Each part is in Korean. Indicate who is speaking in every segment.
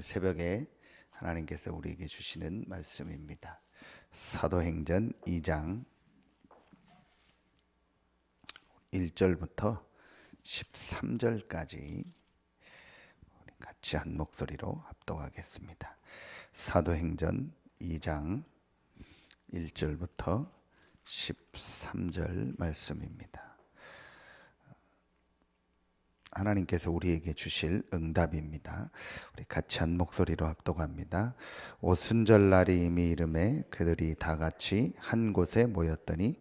Speaker 1: 오늘 새벽에 하나님께서 우리에게 주시는 말씀입니다. 사도행전 2장 1절부터 13절까지 우리 같이 한 목소리로 합독하겠습니다. 사도행전 2장 1절부터 13절 말씀입니다. 하나님께서 우리에게 주실 응답입니다. 우리 같이 한 목소리로 합독합니다. 오순절 날이 이미 이름에 그들이 다 같이 한 곳에 모였더니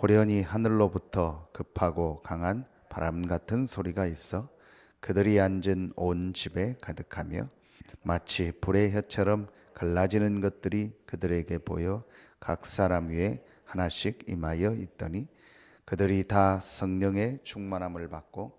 Speaker 1: 호련히 하늘로부터 급하고 강한 바람 같은 소리가 있어 그들이 앉은 온 집에 가득하며 마치 불의 혀처럼 갈라지는 것들이 그들에게 보여 각 사람 위에 하나씩 임하여 있더니 그들이 다 성령의 충만함을 받고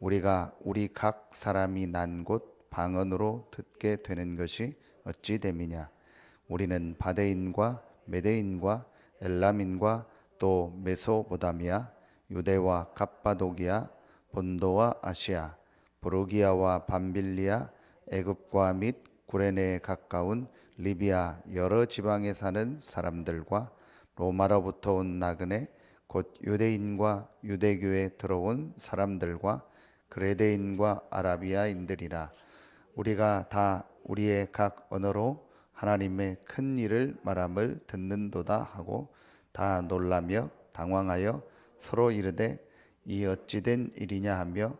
Speaker 1: 우리가 우리 각 사람이 난 곳 방언으로 듣게 되는 것이 어찌 됨이냐? 우리는 바데인과 메데인과 엘람인과 또 메소보다미아 유대와 갑바도기아 본도와 아시아 브로기아와 밤빌리아 애굽과 및 구레네에 가까운 리비아 여러 지방에 사는 사람들과 로마로부터 온 나그네 곧 유대인과 유대교에 들어온 사람들과 그레데인과 아라비아인들이라 우리가 다 우리의 각 언어로 하나님의 큰 일을 말함을 듣는도다 하고 다 놀라며 당황하여 서로 이르되 이 어찌된 일이냐 하며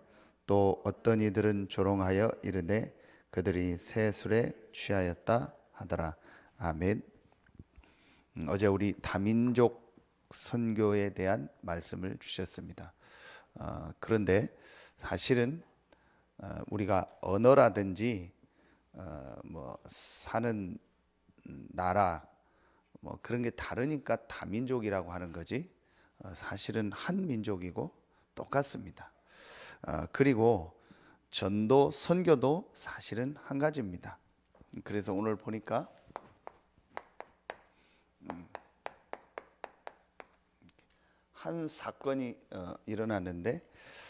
Speaker 1: 또 어떤 이들은 조롱하여 이르되 그들이 새 술에 취하였다 하더라 아멘. 음, 어제 우리 다민족 선교에 대한 말씀을 주셨습니다. 어, 그런데 사실은 어, 우리가 언어라든지 어, 뭐 사는 나라 뭐 그런 게 다르니까 다민족이라고 하는 거지 어, 사실은 한 민족이고 똑같습니다. 어, 그리고 전도 선교도 사실은 한 가지입니다. 그래서 오늘 보니까 음, 한 사건이 어, 일어났는데 어,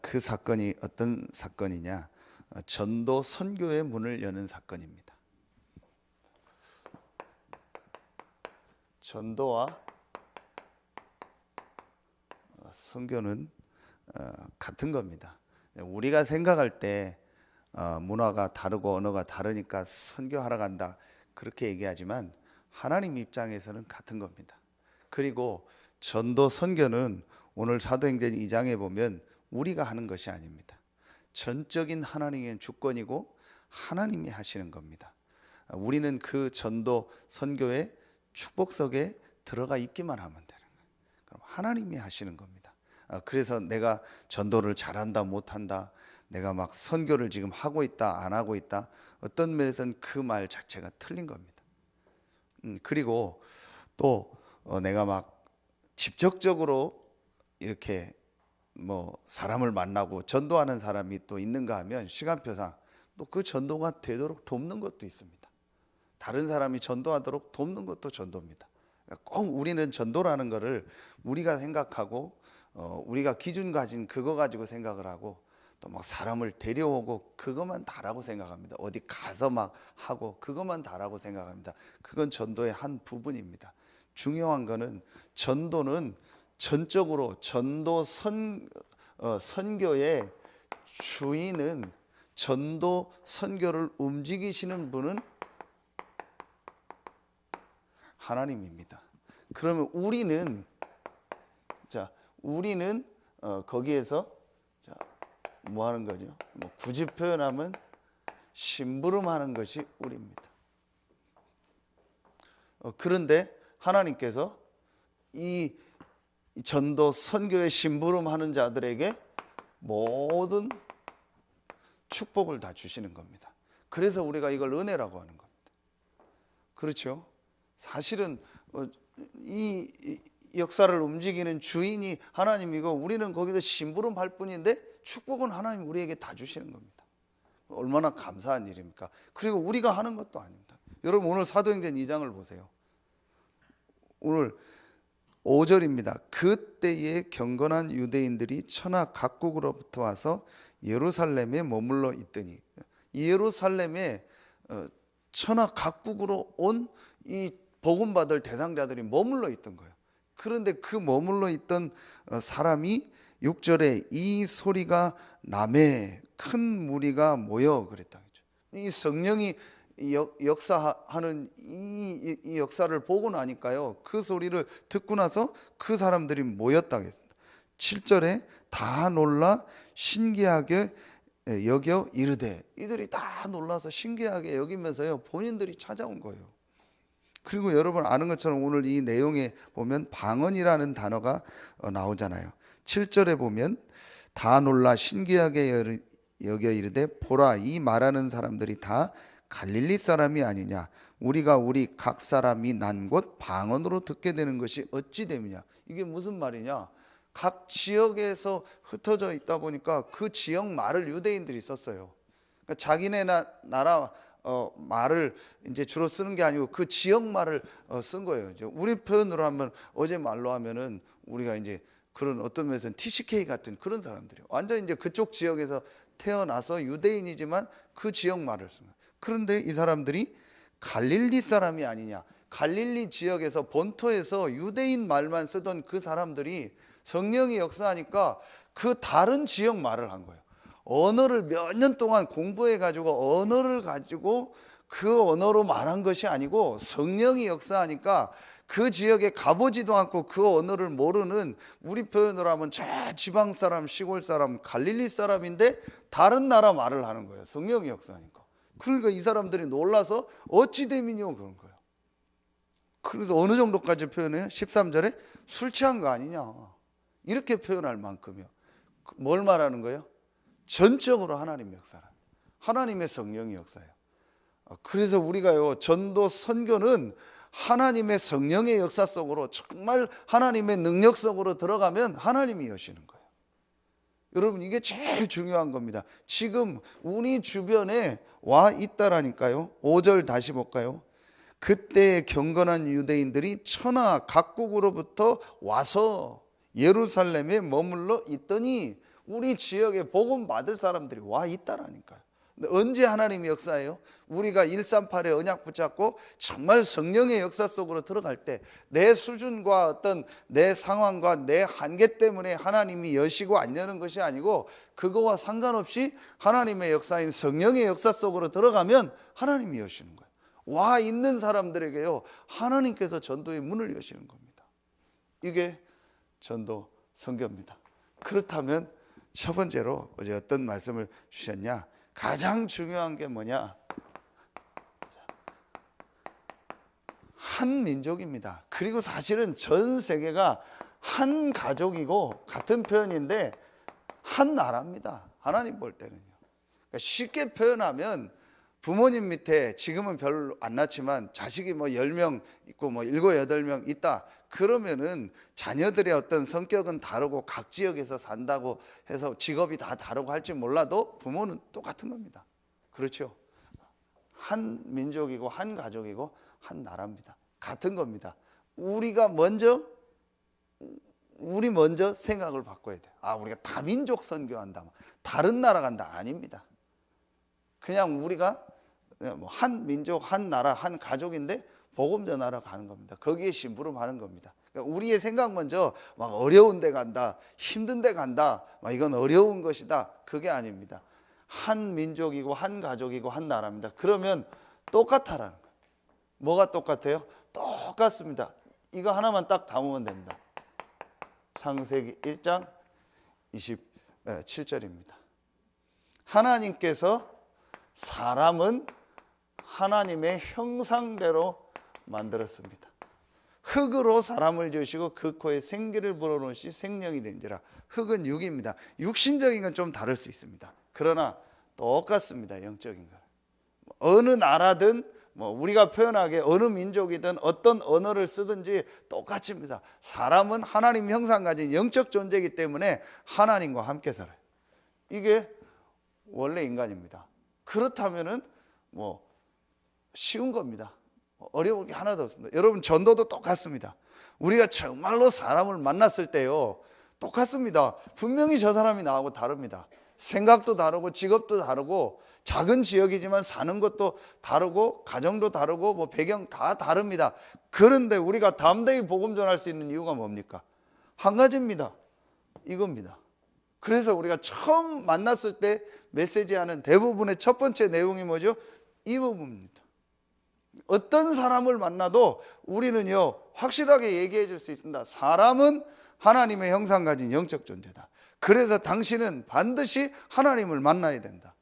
Speaker 1: 그 사건이 어떤 사건이냐? 어, 전도 선교의 문을 여는 사건입니다. 전도와 어, 선교는 같은 겁니다. 우리가 생각할 때 문화가 다르고 언어가 다르니까 선교하러 간다 그렇게 얘기하지만 하나님 입장에서는 같은 겁니다. 그리고 전도 선교는 오늘 사도행전 2장에 보면 우리가 하는 것이 아닙니다. 전적인 하나님의 주권이고 하나님이 하시는 겁니다. 우리는 그 전도 선교의 축복석에 들어가 있기만 하면 되는 거예요. 그럼 하나님이 하시는 겁니다. 아, 그래서 내가 전도를 잘한다 못한다 내가 막 선교를 지금 하고 있다 안 하고 있다 어떤 면에서는 그 말 자체가 틀린 겁니다. 음, 그리고 또 어, 내가 막 직접적으로 이렇게 뭐 사람을 만나고 전도하는 사람이 또 있는가 하면 시간표상 또 그 전도가 되도록 돕는 것도 있습니다. 다른 사람이 전도하도록 돕는 것도 전도입니다. 꼭 우리는 전도라는 것을 우리가 생각하고 어, 우리가 기준 가진 그거 가지고 생각을 하고 또 막 사람을 데려오고 그것만 다라고 생각합니다. 어디 가서 막 하고 그것만 다라고 생각합니다. 그건 전도의 한 부분입니다. 중요한 거는 전도는 전적으로 전도 선 어, 선교의 주인은 전도 선교를 움직이시는 분은 하나님입니다. 그러면 우리는 자 우리는 어, 거기에서 자, 뭐 하는 거죠? 뭐 굳이 표현하면 심부름하는 것이 우리입니다. 어, 그런데 하나님께서 이 전도 선교의 심부름하는 자들에게 모든 축복을 다 주시는 겁니다. 그래서 우리가 이걸 은혜라고 하는 겁니다. 그렇죠? 사실은 어, 이, 이 역사를 움직이는 주인이 하나님이고 우리는 거기서 심부름할 뿐인데 축복은 하나님 우리에게 다 주시는 겁니다. 얼마나 감사한 일입니까? 그리고 우리가 하는 것도 아닙니다. 여러분 오늘 사도행전 2장을 보세요. 오늘 5절입니다. 그때에 경건한 유대인들이 천하 각국으로부터 와서 예루살렘에 머물러 있더니 예루살렘에 어, 천하 각국으로 온 이 복음 받을 대상자들이 머물러 있던 거예요. 그런데 그 머물러 있던 어, 사람이 6절에 이 소리가 남의 큰 무리가 모여 그랬다. 이 성령이 역, 역사하는 이, 이, 이 역사를 보고 나니까요. 그 소리를 듣고 나서 그 사람들이 모였다 했습니다. 7절에 다 놀라 신기하게 여겨 이르되 이들이 다 놀라서 신기하게 여기면서요. 본인들이 찾아온 거예요. 그리고 여러분 아는 것처럼 오늘 이 내용에 보면 방언이라는 단어가 어, 나오잖아요. 7절에 보면 다 놀라 신기하게 여겨 이르되 보라 이 말하는 사람들이 다 갈릴리 사람이 아니냐 우리가 우리 각 사람이 난 곳 방언으로 듣게 되는 것이 어찌 됨이냐 이게 무슨 말이냐 각 지역에서 흩어져 있다 보니까 그 지역 말을 유대인들이 썼어요. 그러니까 자기네 나, 나라 어, 말을 이제 주로 쓰는 게 아니고 그 지역 말을 어, 쓴 거예요. 이제 우리 표현으로 하면 어제 말로 하면은 우리가 이제 그런 어떤 면에서는 TCK 같은 그런 사람들이요. 완전 이제 그쪽 지역에서 태어나서 유대인이지만 그 지역 말을 쓴 거예요. 그런데 이 사람들이 갈릴리 사람이 아니냐. 갈릴리 지역에서 본토에서 유대인 말만 쓰던 그 사람들이 성령이 역사하니까 그 다른 지역 말을 한 거예요. 언어를 몇 년 동안 공부해 가지고 언어를 가지고 그 언어로 말한 것이 아니고 성령이 역사하니까 그 지역에 가보지도 않고 그 언어를 모르는 우리 표현으로 하면 저 지방 사람, 시골 사람, 갈릴리 사람인데 다른 나라 말을 하는 거예요. 성령이 역사하니까. 그러니까 이 사람들이 놀라서 어찌 됨이뇨 그런 거예요. 그래서 어느 정도까지 표현해요? 13절에 술 취한 거 아니냐. 이렇게 표현할 만큼이요. 그뭘 말하는 거예요? 전적으로 하나님 역사라. 하나님의 성령이 역사예요. 어, 그래서 우리가요 전도 선교는 하나님의 성령의 역사 속으로 정말 하나님의 능력 속으로 들어가면 하나님이 여시는 거예요. 여러분 이게 제일 중요한 겁니다. 지금 우리 주변에 와 있다라니까요. 5절 다시 볼까요? 그때 경건한 유대인들이 천하 각국으로부터 와서 예루살렘에 머물러 있더니 우리 지역에 복음 받을 사람들이 와 있다라니까요. 언제 하나님이 역사해요? 우리가 138의 언약 붙잡고 정말 성령의 역사 속으로 들어갈 때 내 수준과 어떤 내 상황과 내 한계 때문에 하나님이 여시고 안 여는 것이 아니고 그거와 상관없이 하나님의 역사인 성령의 역사 속으로 들어가면 하나님이 여시는 거예요. 와 있는 사람들에게요 하나님께서 전도의 문을 여시는 겁니다. 이게 전도 선교입니다. 그렇다면 첫 번째로 어제 어떤 말씀을 주셨냐? 가장 중요한 게 뭐냐? 한 민족입니다. 그리고 사실은 전 세계가 한 가족이고 같은 표현인데 한 나라입니다. 하나님 볼 때는요. 그러니까 쉽게 표현하면 부모님 밑에 지금은 별로 안 낳지만 자식이 뭐 10명 있고 뭐 7, 8명 있다. 그러면은 자녀들의 어떤 성격은 다르고 각 지역에서 산다고 해서 직업이 다 다르고 할지 몰라도 부모는 똑같은 겁니다. 그렇죠? 한 민족이고 한 가족이고 한 나라입니다. 같은 겁니다. 우리가 먼저 우리 먼저 생각을 바꿔야 돼요. 아, 우리가 다민족 선교한다. 다른 나라 간다. 아닙니다. 그냥 우리가 뭐한 민족, 한 나라, 한 가족인데 복음 전하러 가는 겁니다. 거기에 심부름하는 겁니다. 그러니까 우리의 생각 먼저 막 어려운 데 간다, 힘든 데 간다, 막 이건 어려운 것이다. 그게 아닙니다. 한 민족이고 한 가족이고 한 나라입니다. 그러면 똑같아라는 거예요. 뭐가 똑같아요? 똑같습니다. 이거 하나만 딱 담으면 됩니다. 창세기 1장 27절입니다. 하나님께서 사람은 하나님의 형상대로 만들었습니다. 흙으로 사람을 지으시고 그 코에 생기를 불어넣으시 생명이 된지라. 흙은 육입니다. 육신적인 건 좀 다를 수 있습니다. 그러나 똑같습니다. 영적인 건. 어느 나라든 뭐 우리가 표현하기에 어느 민족이든 어떤 언어를 쓰든지 똑같습니다. 사람은 하나님 형상 가진 영적 존재이기 때문에 하나님과 함께 살아요. 이게 원래 인간입니다. 그렇다면은 뭐 쉬운 겁니다. 어려울 게 하나도 없습니다. 여러분 전도도 똑같습니다. 우리가 정말로 사람을 만났을 때요 똑같습니다. 분명히 저 사람이 나하고 다릅니다. 생각도 다르고 직업도 다르고 작은 지역이지만 사는 것도 다르고 가정도 다르고 뭐 배경 다 다릅니다. 그런데 우리가 담대히 복음 전할 수 있는 이유가 뭡니까? 한 가지입니다. 이겁니다. 그래서 우리가 처음 만났을 때 메시지하는 대부분의 첫 번째 내용이 뭐죠? 이 부분입니다. 어떤 사람을 만나도 우리는요 확실하게 얘기해 줄 수 있습니다. 사람은 하나님의 형상 가진 영적 존재다. 그래서 당신은 반드시 하나님을 만나야 된다.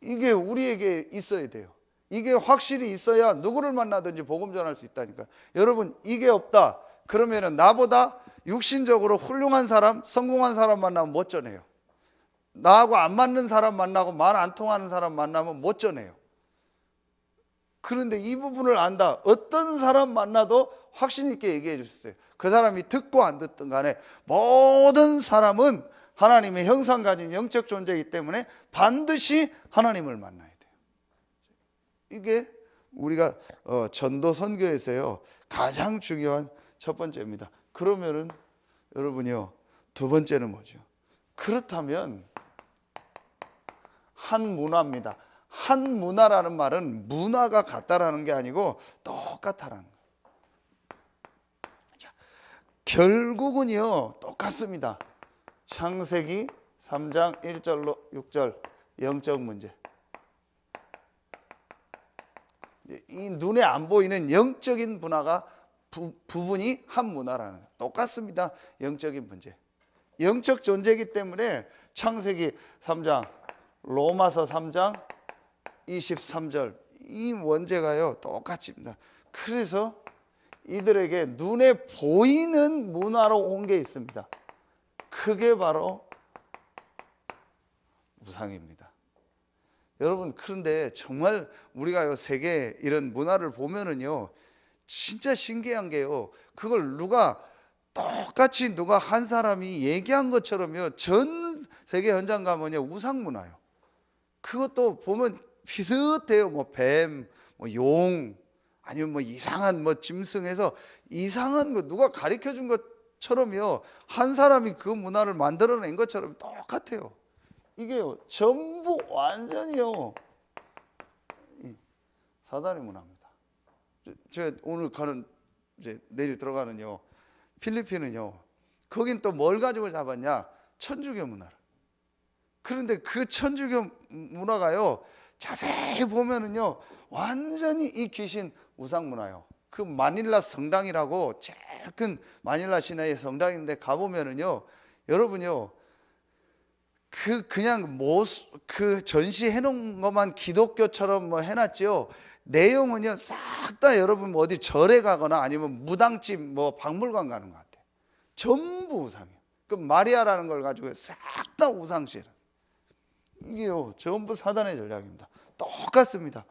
Speaker 1: 이게 우리에게 있어야 돼요. 이게 확실히 있어야 누구를 만나든지 복음 전할 수 있다니까. 여러분 이게 없다. 그러면은 나보다 육신적으로 훌륭한 사람, 성공한 사람 만나면 못 전해요. 나하고 안 맞는 사람 만나고 말 안 통하는 사람 만나면 못 전해요. 그런데 이 부분을 안다. 어떤 사람 만나도 확신 있게 얘기해 주셨어요. 그 사람이 듣고 안 듣든 간에 모든 사람은 하나님의 형상 가진 영적 존재이기 때문에 반드시 하나님을 만나야 돼요. 이게 우리가 어, 전도 선교에서요 가장 중요한 첫 번째입니다. 그러면은 여러분이요 두 번째는 뭐죠? 그렇다면 한 문화입니다. 한 문화라는 말은 문화가 같다라는 게 아니고 똑같다라는 거예요. 자, 결국은요 똑같습니다. 창세기 3장 1절로 6절 영적 문제. 이 눈에 안 보이는 영적인 문화가 부, 부분이 한 문화라는 거예요. 똑같습니다. 영적인 문제. 영적 존재이기 때문에 창세기 3장, 로마서 3장 23절 이 원제가요 똑같습니다. 그래서 이들에게 눈에 보이는 문화로 온 게 있습니다. 그게 바로 우상입니다. 여러분 그런데 정말 우리가 세계 이런 문화를 보면은요 진짜 신기한 게요 그걸 누가 똑같이 누가 한 사람이 얘기한 것처럼요 전 세계 현장 가면요 우상 문화요 그것도 보면 비슷해요 뭐 뱀, 뭐 용, 아니면 뭐 이상한 뭐 짐승해서 이상한 거 누가 가르쳐 준 것처럼요 한 사람이 그 문화를 만들어낸 것처럼 똑같아요. 이게요 전부 완전히요 이 사단의 문화입니다. 제가 오늘 가는 이제 내일 들어가는요 필리핀은요 거긴 또 뭘 가지고 잡았냐 천주교 문화를. 그런데 그 천주교 문화가요 자세히 보면은요 완전히 이 귀신 우상 문화요. 그 마닐라 성당이라고 제일 큰 마닐라 시내의 성당인데 가 보면은요 여러분요 그 그냥 모수 그 전시해 놓은 것만 기독교처럼 뭐 해놨지요. 내용은요 싹 다 여러분 뭐 어디 절에 가거나 아니면 무당집 뭐 박물관 가는 것 같아요. 전부 우상이에요. 그 마리아라는 걸 가지고 싹 다 우상실. 이게요 전부 사단의 전략입니다. 똑같습니다.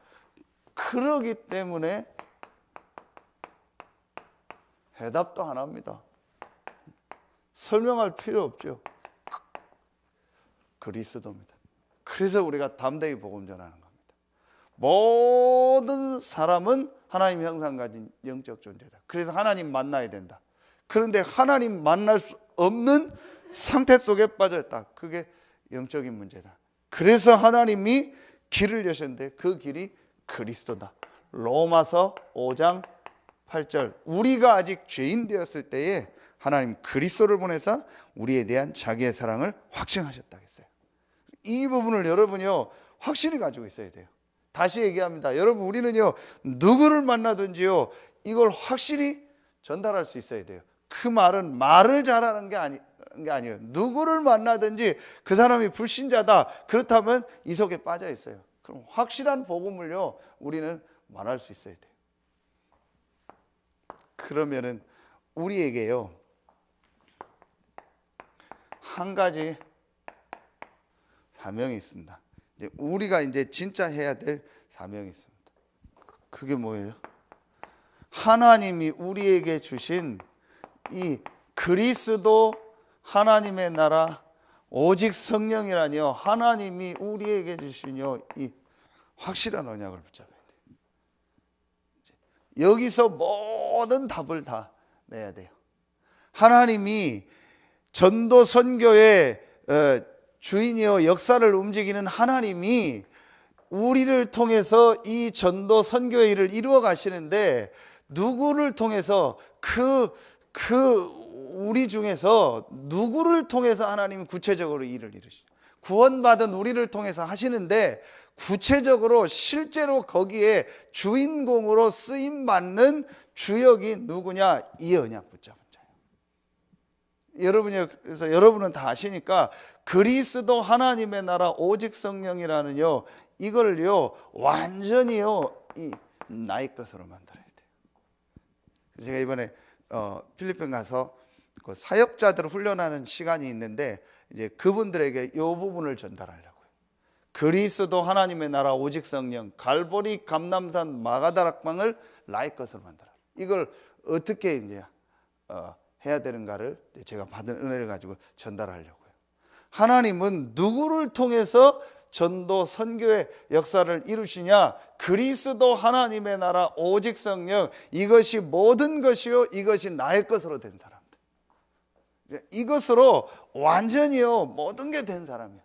Speaker 1: 그러기 때문에 해답도 하나입니다. 설명할 필요 없죠. 그리스도입니다. 그래서 우리가 담대히 복음 전하는 겁니다. 모든 사람은 하나님 형상 가진 영적 존재다. 그래서 하나님 만나야 된다. 그런데 하나님 만날 수 없는 상태 속에 빠졌다. 그게 영적인 문제다. 그래서 하나님이 길을 여셨는데 그 길이 그리스도다. 로마서 5장 8절. 우리가 아직 죄인 되었을 때에 하나님 그리스도를 보내사 우리에 대한 자기의 사랑을 확증하셨다 했어요. 이 부분을 여러분이요 확실히 가지고 있어야 돼요. 다시 얘기합니다. 여러분 우리는요 누구를 만나든지요 이걸 확실히 전달할 수 있어야 돼요. 그 말은 말을 잘하는 게 아니 게 아니에요. 누구를 만나든지 그 사람이 불신자다. 그렇다면 이 속에 빠져 있어요. 그럼 확실한 복음을요 우리는 말할 수 있어야 돼요. 그러면은 우리에게요 한 가지 사명이 있습니다. 이제 우리가 이제 진짜 해야 될 사명이 있습니다. 그게 뭐예요? 하나님이 우리에게 주신 이 그리스도 하나님의 나라 오직 성령이라니요 하나님이 우리에게 주시뇨 이 확실한 언약을 붙잡아야 돼요. 여기서 모든 답을 다 내야 돼요. 하나님이 전도 선교의 어, 주인이요 역사를 움직이는 하나님이 우리를 통해서 이 전도 선교의 일을 이루어 가시는데 누구를 통해서 그, 그 우리 중에서 누구를 통해서 하나님이 구체적으로 일을 이루시죠. 구원받은 우리를 통해서 하시는데 구체적으로 실제로 거기에 주인공으로 쓰임 받는 주역이 누구냐? 이 언약 붙잡은 자예요. 여러분이 그래서 여러분은 다 아시니까 그리스도 하나님의 나라 오직 성령이라는요 이걸요 완전히요 이 나의 것으로 만들어야 돼요. 제가 이번에 어, 필리핀 가서 그 사역자들을 훈련하는 시간이 있는데 이제 그분들에게 이 부분을 전달하려고요. 그리스도 하나님의 나라 오직 성령 갈보리 감남산 마가다락방을 나의 것으로 만들어. 이걸 어떻게 이제 어, 해야 되는가를 제가 받은 은혜를 가지고 전달하려고요. 하나님은 누구를 통해서 전도 선교의 역사를 이루시냐? 그리스도 하나님의 나라 오직 성령 이것이 모든 것이요 이것이 나의 것으로 된 사람들. 이것으로 완전히요 모든 게 된 사람이요.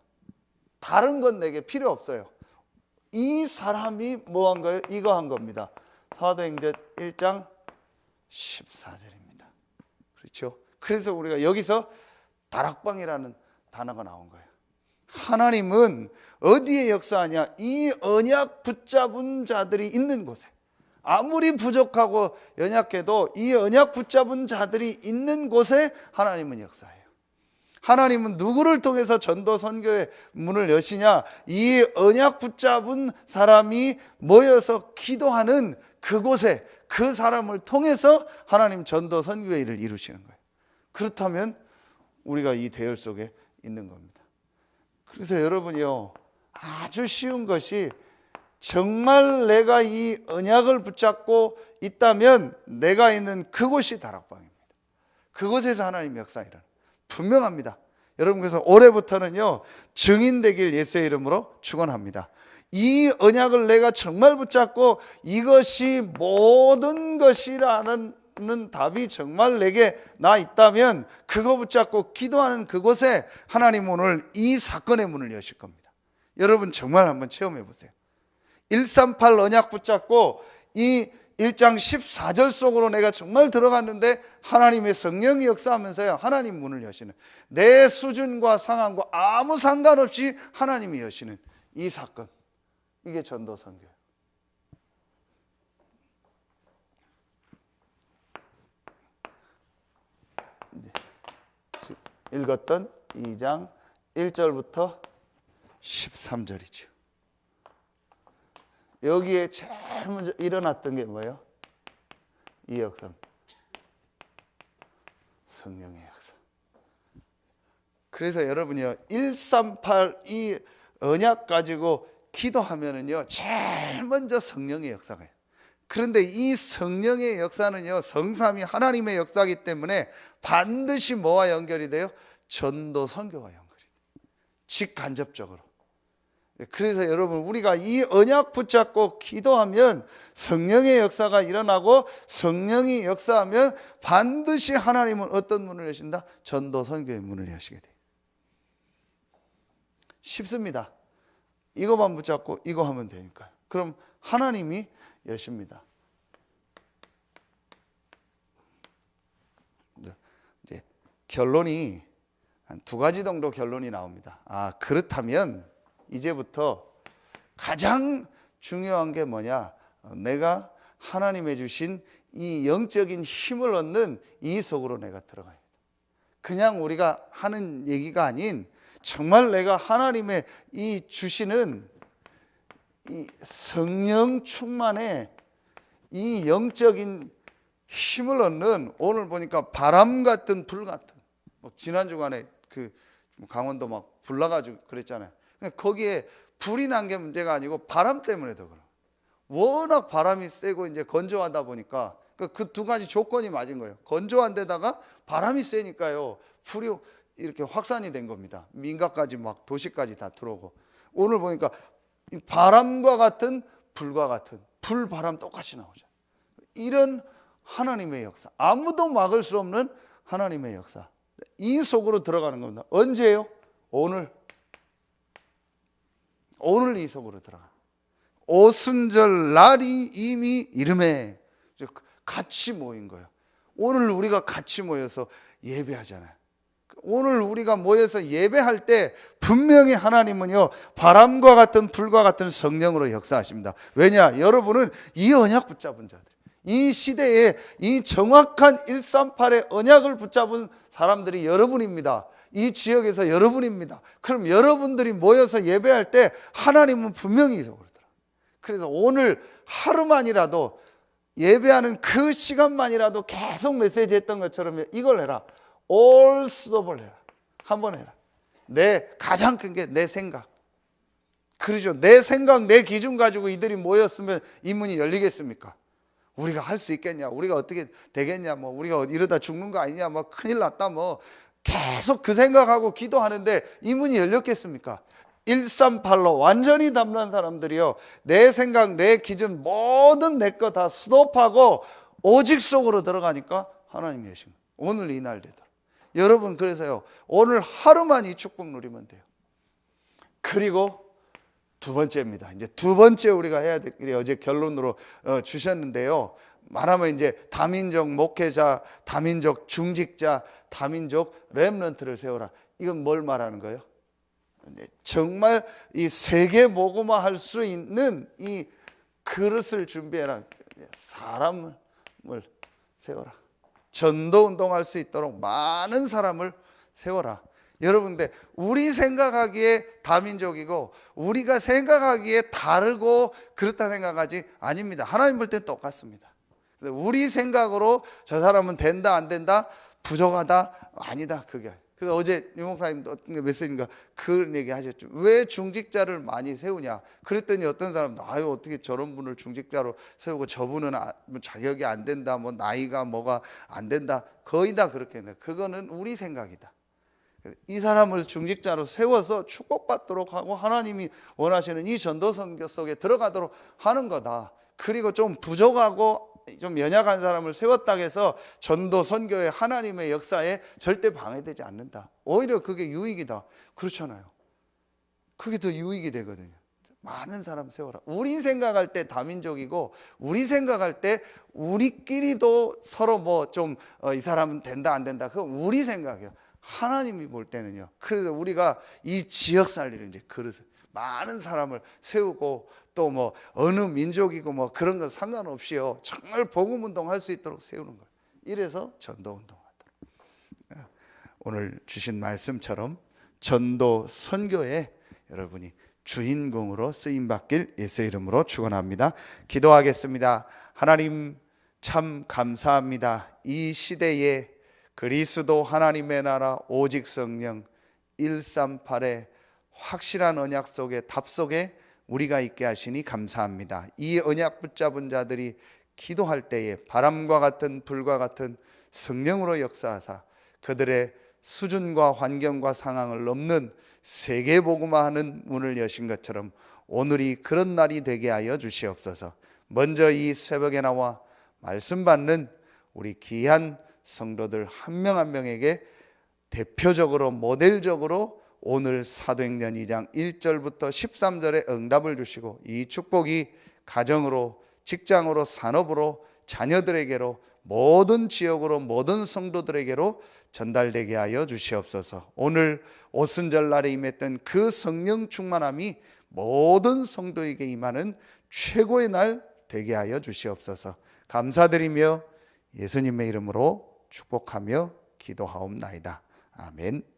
Speaker 1: 다른 건 내게 필요 없어요. 이 사람이 뭐 한 거예요? 이거 한 겁니다. 사도행전 1장 14절입니다. 그렇죠? 그래서 우리가 여기서 다락방이라는 단어가 나온 거예요. 하나님은 어디에 역사하냐? 이 언약 붙잡은 자들이 있는 곳에. 아무리 부족하고 연약해도 이 언약 붙잡은 자들이 있는 곳에 하나님은 역사해요. 하나님은 누구를 통해서 전도 선교의 문을 여시냐? 이 언약 붙잡은 사람이 모여서 기도하는 그곳에 그 사람을 통해서 하나님 전도 선교의 일을 이루시는 거예요. 그렇다면 우리가 이 대열 속에 있는 겁니다. 그래서 여러분이요. 아주 쉬운 것이 정말 내가 이 언약을 붙잡고 있다면 내가 있는 그곳이 다락방입니다. 그곳에서 하나님 역사 일은 분명합니다. 여러분 그래서 올해부터는요 증인 되길 예수의 이름으로 축원합니다. 이 언약을 내가 정말 붙잡고 이것이 모든 것이라는 답이 정말 내게 나 있다면 그거 붙잡고 기도하는 그곳에 하나님 오늘 이 사건의 문을 여실 겁니다. 여러분 정말 한번 체험해 보세요. 138 언약 붙잡고 이 1장 14절 속으로 내가 정말 들어갔는데 하나님의 성령이 역사하면서요. 하나님 문을 여시는 내 수준과 상황과 아무 상관없이 하나님이 여시는 이 사건. 이게 전도 선교예요. 읽었던 2장 1절부터 13절이죠. 여기에 제일 먼저 일어났던 게 뭐예요? 이 역사. 성령의 역사. 그래서 여러분이요, 138 이 언약 가지고 기도하면은요, 제일 먼저 성령의 역사가 요 그런데 이 성령의 역사는요, 성삼이 하나님의 역사이기 때문에 반드시 뭐와 연결이 돼요? 전도 선교와 연결이 돼요. 직간접적으로. 그래서 여러분 우리가 이 언약 붙잡고 기도하면 성령의 역사가 일어나고 성령이 역사하면 반드시 하나님은 어떤 문을 여신다? 전도 선교의 문을 여시게 돼요. 쉽습니다. 이거만 붙잡고 이거 하면 되니까요. 그럼 하나님이 여십니다. 이제 결론이 한 두 가지 정도 결론이 나옵니다. 아, 그렇다면 이제부터 가장 중요한 게 뭐냐? 어, 내가 하나님의 주신 이 영적인 힘을 얻는 이 속으로 내가 들어가야 돼. 그냥 우리가 하는 얘기가 아닌 정말 내가 하나님의 이 주시는 이 성령 충만의 이 영적인 힘을 얻는 오늘 보니까 바람 같은 불 같은 뭐 지난 주간에 그 강원도 막 불나가지고 그랬잖아요. 거기에 불이 난 게 문제가 아니고 바람 때문에 더 그런. 워낙 바람이 세고 이제 건조하다 보니까 그 두 가지 조건이 맞은 거예요. 건조한 데다가 바람이 세니까요. 풀이 이렇게 확산이 된 겁니다. 민가까지 막 도시까지 다 들어오고 오늘 보니까 이 바람과 같은 불과 같은 불 바람 똑같이 나오죠. 이런 하나님의 역사 아무도 막을 수 없는 하나님의 역사 이 속으로 들어가는 겁니다. 언제요? 오늘 오늘 이 속으로 들어가. 오순절 날이 이미 이름에 같이 모인 거예요. 오늘 우리가 같이 모여서 예배하잖아요. 오늘 우리가 모여서 예배할 때 분명히 하나님은요 바람과 같은 불과 같은 성령으로 역사하십니다. 왜냐? 여러분은 이 언약 붙잡은 자들, 이 시대에 이 정확한 138의 언약을 붙잡은 사람들이 여러분입니다. 이 지역에서 여러분입니다. 그럼 여러분들이 모여서 예배할 때 하나님은 분명히 그러더라. 그래서 오늘 하루만이라도 예배하는 그 시간만이라도 계속 메시지 했던 것처럼 이걸 해라. All stop을 해라. 한번 해라. 내 가장 큰 게 내 생각. 그러죠. 내 생각, 내 기준 가지고 이들이 모였으면 이 문이 열리겠습니까? 우리가 할 수 있겠냐? 우리가 어떻게 되겠냐? 뭐 우리가 이러다 죽는 거 아니냐? 뭐 큰일 났다. 뭐 계속 그 생각하고 기도하는데 이 문이 열렸겠습니까? 138로 완전히 담난 사람들이요. 내 생각, 내 기준 모든 내 거 다 스톱하고 오직 속으로 들어가니까 계신 거예요. 오늘 이날 되더라. 여러분 그래서요. 오늘 하루만 이 축복 누리면 돼요. 그리고 두 번째입니다. 이제 두 번째 우리가 해야 될 일이 어제 결론으로 어, 주셨는데요. 말하면 이제 다민족 목회자, 다민족 중직자, 다민족 렘런트를 세워라. 이건 뭘 말하는 거예요? 정말 이 세계 모고마 할 수 있는 이 그릇을 준비해라. 사람을 세워라. 전도 운동할 수 있도록 많은 사람을 세워라. 여러분들 우리 생각하기에 다민족이고 우리가 생각하기에 다르고 그렇다 생각하지 아닙니다. 하나님 볼 때 똑같습니다. 우리 생각으로 저 사람은 된다 안 된다 부족하다 아니다 그게 그래서 어제 유 목사님도 어떤 메시지인가 그런 얘기 하셨죠. 왜 중직자를 많이 세우냐? 그랬더니 어떤 사람도 아유 어떻게 저런 분을 중직자로 세우고 저분은 아, 뭐 자격이 안 된다, 뭐 나이가 뭐가 안 된다. 거의 다 그렇게 해. 그거는 우리 생각이다. 이 사람을 중직자로 세워서 축복받도록 하고 하나님이 원하시는 이 전도 선교 속에 들어가도록 하는 거다. 그리고 좀 부족하고 좀 연약한 사람을 세웠다 해서 전도 선교의 하나님의 역사에 절대 방해되지 않는다. 오히려 그게 유익이다. 그렇잖아요. 그게 더 유익이 되거든요. 많은 사람 세워라. 우리 생각할 때 다민족이고 우리 생각할 때 우리끼리도 서로 뭐 좀이 어, 사람은 된다 안 된다. 그건 우리 생각이에요. 하나님이 볼 때는요. 그래서 우리가 이 지역 살리를 이제 그릇 많은 사람을 세우고 또 뭐 어느 민족이고 뭐 그런 건 상관없이요. 정말 복음 운동 할 수 있도록 세우는 거예요. 이래서 전도 운동하도록. 예. 오늘 주신 말씀처럼 전도 선교에 여러분이 주인공으로 쓰임 받길 예수 이름으로 축원합니다. 기도하겠습니다. 하나님 참 감사합니다. 이 시대에 그리스도 하나님의 나라 오직 성령 138의 확실한 언약 속에 답 속에 우리가 있게 하시니 감사합니다. 이 언약 붙잡은 자들이 기도할 때에 바람과 같은 불과 같은 성령으로 역사하사 그들의 수준과 환경과 상황을 넘는 세계 복음화하는 문을 여신 것처럼 오늘이 그런 날이 되게 하여 주시옵소서. 먼저 이 새벽에 나와 말씀 받는 우리 귀한 성도들 한 명한 명에게 대표적으로 모델적으로 오늘 사도행전 2장 1절부터 13절에 응답을 주시고 이 축복이 가정으로 직장으로 산업으로 자녀들에게로 모든 지역으로 모든 성도들에게로 전달되게 하여 주시옵소서. 오늘 오순절 날에 임했던 그 성령 충만함이 모든 성도에게 임하는 최고의 날 되게 하여 주시옵소서. 감사드리며 예수님의 이름으로 축복하며 기도하옵나이다. 아멘.